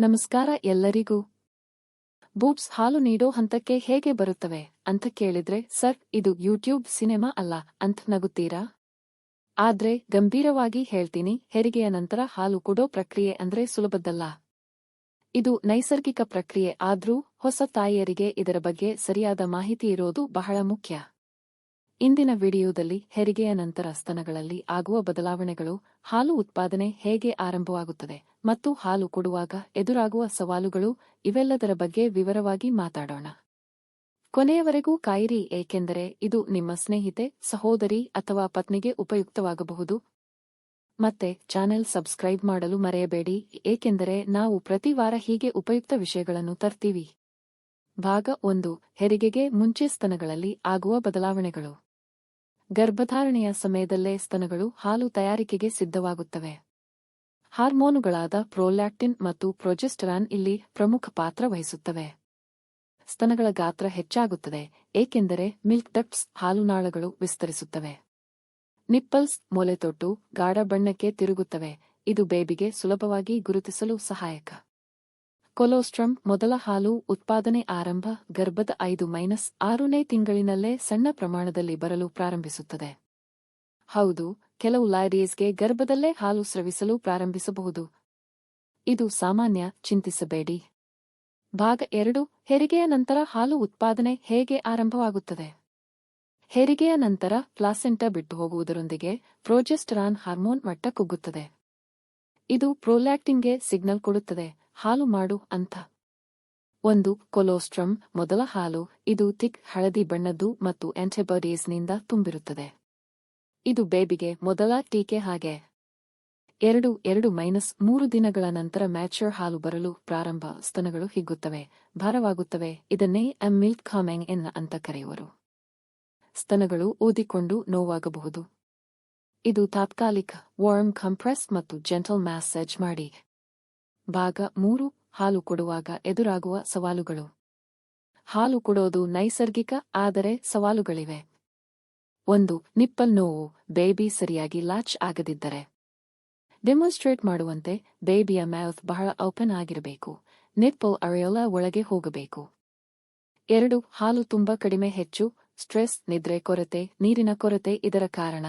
ನಮಸ್ಕಾರ ಎಲ್ಲರಿಗೂ. ಬೂಬ್ಸ್ ಹಾಲು ನೀಡೋ ಹಂತಕ್ಕೆ ಹೇಗೆ ಬರುತ್ತವೆ ಅಂತ ಕೇಳಿದ್ರೆ, ಸರ್, ಇದು ಯೂಟ್ಯೂಬ್ ಸಿನೆಮಾ ಅಲ್ಲ ಅಂತ ನಗುತ್ತೀರಾ? ಆದ್ರೆ, ಗಂಭೀರವಾಗಿ ಹೇಳ್ತೀನಿ, ಹೆರಿಗೆಯ ನಂತರ ಹಾಲು ಕೊಡೋ ಪ್ರಕ್ರಿಯೆ ಅಂದ್ರೆ ಸುಲಭದ್ದಲ್ಲ. ಇದು ನೈಸರ್ಗಿಕ ಪ್ರಕ್ರಿಯೆ ಆದ್ರೂ ಹೊಸ ತಾಯಿಯರಿಗೆ ಇದರ ಬಗ್ಗೆ ಸರಿಯಾದ ಮಾಹಿತಿ ಇರೋದು ಬಹಳ ಮುಖ್ಯ. ಇಂದಿನ ವಿಡಿಯೋದಲ್ಲಿ ಹೆರಿಗೆಯ ನಂತರ ಸ್ತನಗಳಲ್ಲಿ ಆಗುವ ಬದಲಾವಣೆಗಳು, ಹಾಲು ಉತ್ಪಾದನೆ ಹೇಗೆ ಆರಂಭವಾಗುತ್ತದೆ ಮತ್ತು ಹಾಲು ಕೊಡುವಾಗ ಎದುರಾಗುವ ಸವಾಲುಗಳು, ಇವೆಲ್ಲದರ ಬಗ್ಗೆ ವಿವರವಾಗಿ ಮಾತಾಡೋಣ. ಕೊನೆಯವರೆಗೂ ಕಾಯಿರಿ, ಏಕೆಂದರೆ ಇದು ನಿಮ್ಮ ಸ್ನೇಹಿತೆ, ಸಹೋದರಿ ಅಥವಾ ಪತ್ನಿಗೆ ಉಪಯುಕ್ತವಾಗಬಹುದು. ಮತ್ತೆ ಚಾನೆಲ್ ಸಬ್ಸ್ಕ್ರೈಬ್ ಮಾಡಲು ಮರೆಯಬೇಡಿ, ಏಕೆಂದರೆ ನಾವು ಪ್ರತಿ ವಾರ ಹೀಗೆ ಉಪಯುಕ್ತ ವಿಷಯಗಳನ್ನು ತರ್ತೀವಿ. ಭಾಗ ಒಂದು, ಹೆರಿಗೆಗೆ ಮುಂಚೆ ಸ್ತನಗಳಲ್ಲಿ ಆಗುವ ಬದಲಾವಣೆಗಳು. ಗರ್ಭಧಾರಣೆಯ ಸಮಯದಲ್ಲೇ ಸ್ತನಗಳು ಹಾಲು ತಯಾರಿಕೆಗೆ ಸಿದ್ಧವಾಗುತ್ತವೆ. ಹಾರ್ಮೋನುಗಳಾದ ಪ್ರೋಲ್ಯಾಕ್ಟಿನ್ ಮತ್ತು ಪ್ರೊಜೆಸ್ಟರಾನ್ ಇಲ್ಲಿ ಪ್ರಮುಖ ಪಾತ್ರ ವಹಿಸುತ್ತವೆ. ಸ್ತನಗಳ ಗಾತ್ರ ಹೆಚ್ಚಾಗುತ್ತದೆ, ಏಕೆಂದರೆ ಮಿಲ್ಕ್ ಡಕ್ಟ್ಸ್ ಹಾಲುನಾಳಗಳು ವಿಸ್ತರಿಸುತ್ತವೆ. ನಿಪ್ಪಲ್ಸ್, ಮೊಲೆತೊಟ್ಟು, ಗಾಢ ಬಣ್ಣಕ್ಕೆ ತಿರುಗುತ್ತವೆ, ಇದು ಬೇಬಿಗೆ ಸುಲಭವಾಗಿ ಗುರುತಿಸಲು ಸಹಾಯಕ. ಕೊಲೋಸ್ಟ್ರಮ್ ಮೊದಲ ಹಾಲು ಉತ್ಪಾದನೆ ಆರಂಭ ಗರ್ಭದ ಐದು ಮೈನಸ್ ಆರನೇ ತಿಂಗಳಿನಲ್ಲೇ ಸಣ್ಣ ಪ್ರಮಾಣದಲ್ಲಿ ಬರಲು ಪ್ರಾರಂಭಿಸುತ್ತದೆ. ಹೌದು, ಕೆಲವು ಲಾರೀಸ್ಗೆ ಗರ್ಭದಲ್ಲೇ ಹಾಲು ಸ್ರವಿಸಲು ಪ್ರಾರಂಭಿಸಬಹುದು. ಇದು ಸಾಮಾನ್ಯ, ಚಿಂತಿಸಬೇಡಿ. ಭಾಗ ಎರಡು, ಹೆರಿಗೆಯ ನಂತರ ಹಾಲು ಉತ್ಪಾದನೆ ಹೇಗೆ ಆರಂಭವಾಗುತ್ತದೆ? ಹೆರಿಗೆಯ ನಂತರ ಪ್ಲಾಸೆಂಟಾ ಬಿಟ್ಟು ಹೋಗುವುದರೊಂದಿಗೆ ಪ್ರೋಜೆಸ್ಟರಾನ್ ಹಾರ್ಮೋನ್ ಮಟ್ಟ ಕುಗ್ಗುತ್ತದೆ. ಇದು ಪ್ರೋಲ್ಯಾಕ್ಟಿನ್ಗೆ ಸಿಗ್ನಲ್ ಕೊಡುತ್ತದೆ. ಹಾಲು ಮಾಡು ಅಂತ ಒಂದು ಕೊಲೋಸ್ಟ್ರಮ್, ಮೊದಲ ಹಾಲು, ಇದು ಥಿಕ್, ಹಳದಿ ಬಣ್ಣದ್ದು ಮತ್ತು ಆಂಟಿಬಾಡೀಸ್ನಿಂದ ತುಂಬಿರುತ್ತದೆ. ಇದು ಬೇಬಿಗೆ ಮೊದಲ ಟೀಕೆ ಹಾಗೆ. ಎರಡು ಎರಡು ಮೈನಸ್ ಮೂರು ದಿನಗಳ ನಂತರ ಮ್ಯಾಚರ್ ಹಾಲು ಬರಲು ಪ್ರಾರಂಭ, ಸ್ತನಗಳು ಹಿಗ್ಗುತ್ತವೆ, ಭಾರವಾಗುತ್ತವೆ, ಇದನ್ನೇ ಅ ಮಿಲ್ಕ್ ಕಾಮೆಂಗ್ ಎನ್ ಅಂತ ಕರೆಯುವರು. ಸ್ತನಗಳು ಊದಿಕೊಂಡು ನೋವಾಗಬಹುದು. ಇದು ತಾತ್ಕಾಲಿಕ, ವಾರ್ಮ್ ಕಂಪ್ರೆಸ್ ಮತ್ತು ಜೆಂಟಲ್ ಮ್ಯಾಸೇಜ್ ಮಾಡಿ ಭಾಗ ಮೂರು, ಹಾಲು ಕೊಡುವಾಗ ಎದುರಾಗುವ ಸವಾಲುಗಳು. ಹಾಲು ಕೊಡೋದು ನೈಸರ್ಗಿಕ, ಆದರೆ ಸವಾಲುಗಳಿವೆ. ಒಂದು, ನಿಪ್ಪಲ್ ನೋವು, ಬೇಬಿ ಸರಿಯಾಗಿ ಲಾಚ್ ಆಗದಿದ್ದರೆ. ಡೆಮಾನ್ಸ್ಟ್ರೇಟ್ ಮಾಡುವಂತೆ ಬೇಬಿಯ ಮ್ಯಾಥ್ ಬಹಳ ಓಪನ್ ಆಗಿರಬೇಕು. ನಿಪ್ಪಲ್ ಅರೆಯೋಲ ಒಳಗೆ ಹೋಗಬೇಕು. ಎರಡು, ಹಾಲು ತುಂಬಾ ಕಡಿಮೆ ಹೆಚ್ಚು, ಸ್ಟ್ರೆಸ್, ನಿದ್ರೆ ಕೊರತೆ, ನೀರಿನ ಕೊರತೆ ಇದರ ಕಾರಣ.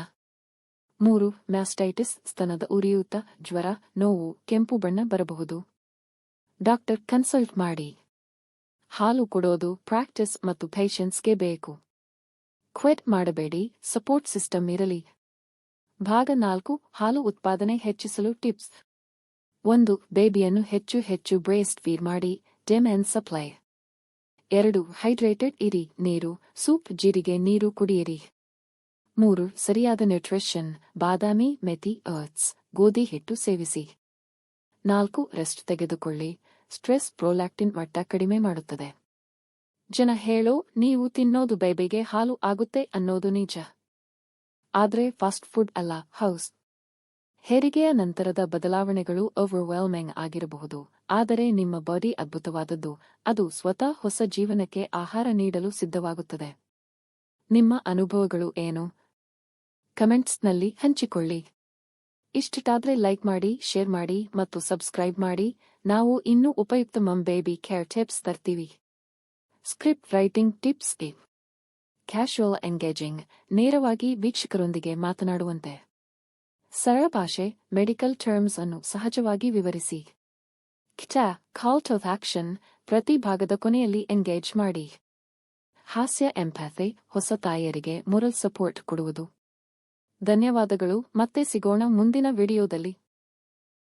ಮೂರು, ಮ್ಯಾಸ್ಟೈಟಿಸ್, ಸ್ತನದ ಉರಿಯೂತ, ಜ್ವರ, ನೋವು, ಕೆಂಪು ಬಣ್ಣ ಬರಬಹುದು. ಡಾಕ್ಟರ್, ಕನ್ಸಲ್ಟ್ ಮಾಡಿ. ಹಾಲು ಕೊಡೋದು, ಪ್ರಾಕ್ಟೀಸ್ ಮತ್ತು ಪೇಷನ್ಸ್ಗೆ ಬೇಕು. ಕ್ವೆಟ್ ಮಾಡಬೇಡಿ, ಸಪೋರ್ಟ್ ಸಿಸ್ಟಮ್ ಇರಲಿ. ಭಾಗ ನಾಲ್ಕು, ಹಾಲು ಉತ್ಪಾದನೆ ಹೆಚ್ಚಿಸಲು ಟಿಪ್ಸ್. ಒಂದು, ಬೇಬಿಯನ್ನು ಹೆಚ್ಚು ಹೆಚ್ಚು ಬ್ರೇಸ್ಟ್ ಫೀಡ್ ಮಾಡಿ, ಡೆಮ್ ಅಂಡ್ ಸಪ್ಲೈ. ಎರಡು, ಹೈಡ್ರೇಟೆಡ್ ಇರಿ, ನೀರು, ಸೂಪ್, ಜೀರಿಗೆ, ನೀರು ಕುಡಿಯಿರಿ. ಮೂರು, ಸರಿಯಾದ ನ್ಯೂಟ್ರಿಷನ್, ಬಾದಾಮಿ ಮೆತಿ ಅರ್ತ್ಸ್, ಗೋಧಿ ಹಿಟ್ಟು ಸೇವಿಸಿ. ನಾಲ್ಕು, ರೆಸ್ಟ್ ತೆಗೆದುಕೊಳ್ಳಿ. ಸ್ಟ್ರೆಸ್ ಪ್ರೋಲ್ಯಾಕ್ಟಿನ್ ಮಟ್ಟ ಕಡಿಮೆ ಮಾಡುತ್ತದೆ. ಜನ ಹೇಳೋ, ನೀವು ತಿನ್ನೋದು ಬೇಬಿಗೆ ಹಾಲು ಆಗುತ್ತೆ ಅನ್ನೋದು ನಿಜ. ಆದರೆ ಫಾಸ್ಟ್ ಫುಡ್ ಅಲ್ಲ, ಹೌಸ್. ಹೆರಿಗೆಯ ನಂತರದ ಬದಲಾವಣೆಗಳು ಓವರ್ವೆಲ್ಮಿಂಗ್ ಆಗಿರಬಹುದು. ಆದರೆ ನಿಮ್ಮ ಬಾಡಿ ಅದ್ಭುತವಾದದ್ದು. ಅದು ಸ್ವತಃ ಹೊಸ ಜೀವನಕ್ಕೆ ಆಹಾರ ನೀಡಲು ಸಿದ್ಧವಾಗುತ್ತದೆ. ನಿಮ್ಮ ಅನುಭವಗಳು ಏನು? ಕಮೆಂಟ್ಸ್ನಲ್ಲಿ ಹಂಚಿಕೊಳ್ಳಿ. ಇಷ್ಟಾದ್ರೆ ಲೈಕ್ ಮಾಡಿ, ಶೇರ್ ಮಾಡಿ ಮತ್ತು ಸಬ್ಸ್ಕ್ರೈಬ್ ಮಾಡಿ. ನಾವು ಇನ್ನೂ ಉಪಯುಕ್ತ ಮಮ್ ಬೇಬಿ ಕೇರ್ ಟಿಪ್ಸ್ ತರ್ತೀವಿ. Script writing tips casual engaging, ನೇರವಾಗಿ ವೀಕ್ಷಕರೊಂದಿಗೆ ಮಾತನಾಡುವಂತೆ. ಸರಳ ಭಾಷೆ, ಮೆಡಿಕಲ್ ಟರ್ಮ್ಸ್ ಅನ್ನು ಸಹಜವಾಗಿ ವಿವರಿಸಿ. ಕಿಟಾ ಕಾಲ್ ಟು ಆಕ್ಷನ್ ಪ್ರತಿ ಭಾಗದ ಕೊನೆಯಲ್ಲಿ ಎಂಗೇಜ್ ಮಾಡಿ. ಹಾಸ್ಯ ಎಂಪ್ಯಾಥೆ ಹೊಸ ತಾಯಿಯರಿಗೆ ಮೊರಲ್ ಸಪೋರ್ಟ್ ಕೊಡುವುದು. ಧನ್ಯವಾದಗಳು ಮತ್ತೆ ಸಿಗೋಣ ಮುಂದಿನ ವಿಡಿಯೋದಲ್ಲಿ.